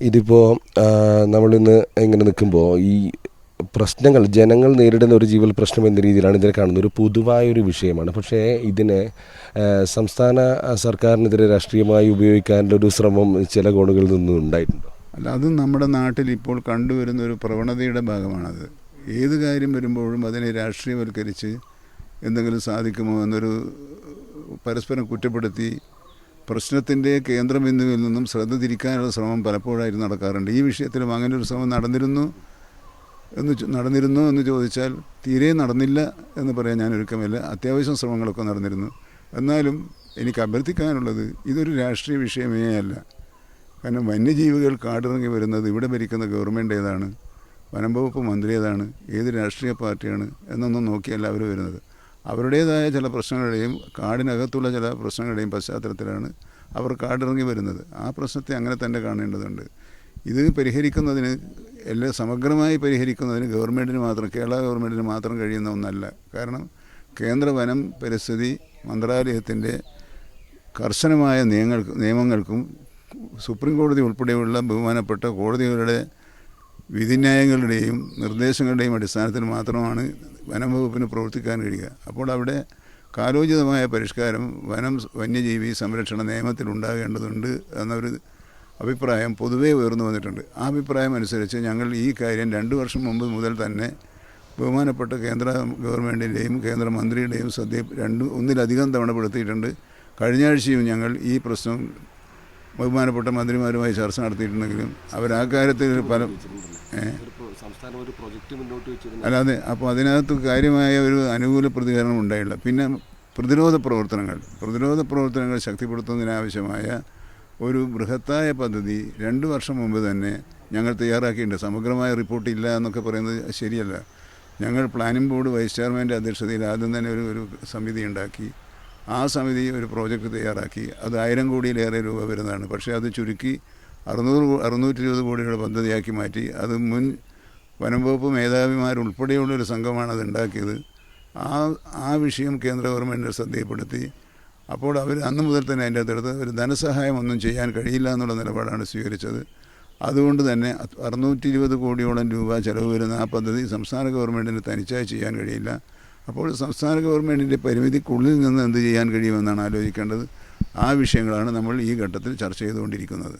ഇതിപ്പോൾ നമ്മളിന്ന് ഇങ്ങനെ നിൽക്കുമ്പോൾ ഈ പ്രശ്നങ്ങൾ ജനങ്ങൾ നേരിടുന്ന ഒരു ജീവൽ പ്രശ്നം എന്ന രീതിയിലാണ് ഇതിനെ കാണുന്നത്. ഒരു പൊതുവായൊരു വിഷയമാണ്. പക്ഷേ ഇതിനെ സംസ്ഥാന സർക്കാരിനെതിരെ രാഷ്ട്രീയമായി ഉപയോഗിക്കാനുള്ള ഒരു ശ്രമം ചില കോണുകളിൽ നിന്നും ഉണ്ടായിട്ടുണ്ടോ? അല്ല അത് നമ്മുടെ നാട്ടിൽ ഇപ്പോൾ കണ്ടുവരുന്ന ഒരു പ്രവണതയുടെ ഭാഗമാണത്. ഏത് കാര്യം വരുമ്പോഴും അതിനെ രാഷ്ട്രീയവൽക്കരിച്ച് എന്തെങ്കിലും സാധിക്കുമോ എന്നൊരു പരസ്പരം കുറ്റപ്പെടുത്തി പ്രശ്നത്തിന്റെ കേന്ദ്രബിന്ദുവിൽ നിന്നും ശ്രദ്ധ തിരിക്കാനുള്ള ശ്രമം പലപ്പോഴായിരുന്നു നടക്കാറുണ്ട്. ഈ വിഷയത്തിലും അങ്ങനെ ഒരു ശ്രമം നടന്നിരുന്നു എന്ന് നടന്നിരുന്നു എന്ന് ചോദിച്ചാൽ തീരെ നടന്നില്ല എന്ന് പറയാൻ ഞാൻ ഒരുക്കമില്ല. അത്യാവശ്യം ശ്രമങ്ങളൊക്കെ നടന്നിരുന്നു. എന്നാലും എനിക്ക് അഭ്യർത്ഥിക്കാനുള്ളത് ഇതൊരു രാഷ്ട്രീയ വിഷയമേ അല്ല. കാരണം വന്യജീവികൾ കാടിറങ്ങി വരുന്നത് ഇവിടെ ഭരിക്കുന്ന ഗവൺമെന്റ് ഏതാണ് വനം വകുപ്പ് മന്ത്രി ഏതാണ് ഏത് രാഷ്ട്രീയ പാർട്ടിയാണ് എന്നൊന്നും നോക്കിയല്ല അവർ വരുന്നത്. അവരുടേതായ ചില പ്രശ്നങ്ങളുടെയും കാടിനകത്തുള്ള ചില പ്രശ്നങ്ങളുടെയും പശ്ചാത്തലത്തിലാണ് അവർ കാടിറങ്ങി വരുന്നത്. ആ പ്രശ്നത്തെ അങ്ങനെ തന്നെ കാണേണ്ടതുണ്ട്. ഇത് പരിഹരിക്കുന്നതിന് എല്ലാ സമഗ്രമായി പരിഹരിക്കുന്നതിന് ഗവൺമെന്റിന് മാത്രം കേരള ഗവൺമെന്റിന് മാത്രം കഴിയുന്ന ഒന്നല്ല. കാരണം കേന്ദ്ര വനം പരിസ്ഥിതി മന്ത്രാലയത്തിന്റെ കർശനമായ നിയമങ്ങൾ നിയമങ്ങൾക്കും സുപ്രീം കോടതി ഉൾപ്പെടെയുള്ള ബഹുമാനപ്പെട്ട കോടതികളുടെ വിധിന്യായങ്ങളുടെയും നിർദ്ദേശങ്ങളുടെയും അടിസ്ഥാനത്തിൽ മാത്രമാണ് വനം വകുപ്പിന് പ്രവർത്തിക്കാൻ കഴിയുക. അപ്പോൾ അവിടെ കാലോചിതമായ പരിഷ്കാരം വനം വന്യജീവി സംരക്ഷണ നിയമത്തിൽ ഉണ്ടാകേണ്ടതുണ്ട് എന്നൊരു അഭിപ്രായം പൊതുവേ ഉയർന്നു വന്നിട്ടുണ്ട്. ആ അഭിപ്രായം അനുസരിച്ച് ഞങ്ങൾ ഈ കാര്യം രണ്ട് വർഷം മുമ്പ് മുതൽ തന്നെ ബഹുമാനപ്പെട്ട കേന്ദ്ര ഗവൺമെന്റിന്റെയും കേന്ദ്രമന്ത്രിയുടെയും ശ്രദ്ധ രണ്ട് ഒന്നിലധികം തവണപ്പെടുത്തിയിട്ടുണ്ട് കഴിഞ്ഞ ആഴ്ചയും ഞങ്ങൾ ഈ പ്രശ്നം ബഹുമാനപ്പെട്ട മന്ത്രിമാരുമായി ചർച്ച നടത്തിയിട്ടുണ്ടെങ്കിലും അവർ ആ കാര്യത്തിൽ പല അല്ലാതെ അപ്പോൾ അതിനകത്ത് കാര്യമായ ഒരു അനുകൂല പ്രതികരണം ഉണ്ടായില്ല. പിന്നെ പ്രതിരോധ പ്രവർത്തനങ്ങൾ. പ്രതിരോധ പ്രവർത്തനങ്ങൾ ശക്തിപ്പെടുത്തുന്നതിനാവശ്യമായ ഒരു ബൃഹത്തായ പദ്ധതി രണ്ട് വർഷം മുമ്പ് തന്നെ ഞങ്ങൾ തയ്യാറാക്കിയിട്ടുണ്ട്. സമഗ്രമായ റിപ്പോർട്ട് ഇല്ല എന്നൊക്കെ പറയുന്നത് ശരിയല്ല. ഞങ്ങൾ പ്ലാനിംഗ് ബോർഡ് വൈസ് ചെയർമാന്റെ അധ്യക്ഷതയിൽ ആദ്യം തന്നെ ഒരു ഒരു സമിതി ഉണ്ടാക്കി. ആ സമിതി ഒരു പ്രോജക്റ്റ് തയ്യാറാക്കി. അത് ആയിരം കോടിയിലേറെ രൂപ വരുന്നതാണ്. പക്ഷേ അത് ചുരുക്കി അറുന്നൂറ് അറുന്നൂറ്റി ഇരുപത് കോടിയുടെ പദ്ധതിയാക്കി മാറ്റി. അത് മുൻ വനം വകുപ്പ് ഒരു സംഘമാണ് അത് ഉണ്ടാക്കിയത്. ആ ആ വിഷയം കേന്ദ്ര ഗവൺമെന്റ് ശ്രദ്ധയിൽപ്പെടുത്തി. അപ്പോൾ അവർ അന്ന് മുതൽ തന്നെ അതിന്റെ അകത്തെടുത്ത് ഒരു ധനസഹായം ഒന്നും ചെയ്യാൻ കഴിയില്ല എന്നുള്ള നിലപാടാണ് സ്വീകരിച്ചത്. അതുകൊണ്ട് തന്നെ അറുന്നൂറ്റി ഇരുപത് കോടിയോളം രൂപ ചിലവ് വരുന്ന ആ പദ്ധതി സംസ്ഥാന ഗവൺമെന്റിന് തനിച്ചായി ചെയ്യാൻ കഴിയില്ല. അപ്പോൾ സംസ്ഥാന ഗവൺമെന്റിന്റെ പരിമിതിക്കുള്ളിൽ നിന്ന് എന്ത് ചെയ്യാൻ കഴിയുമെന്നാണ് ആലോചിക്കേണ്ടത്. ആ വിഷയങ്ങളാണ് നമ്മൾ ഈ ഘട്ടത്തിൽ ചർച്ച ചെയ്തുകൊണ്ടിരിക്കുന്നത്.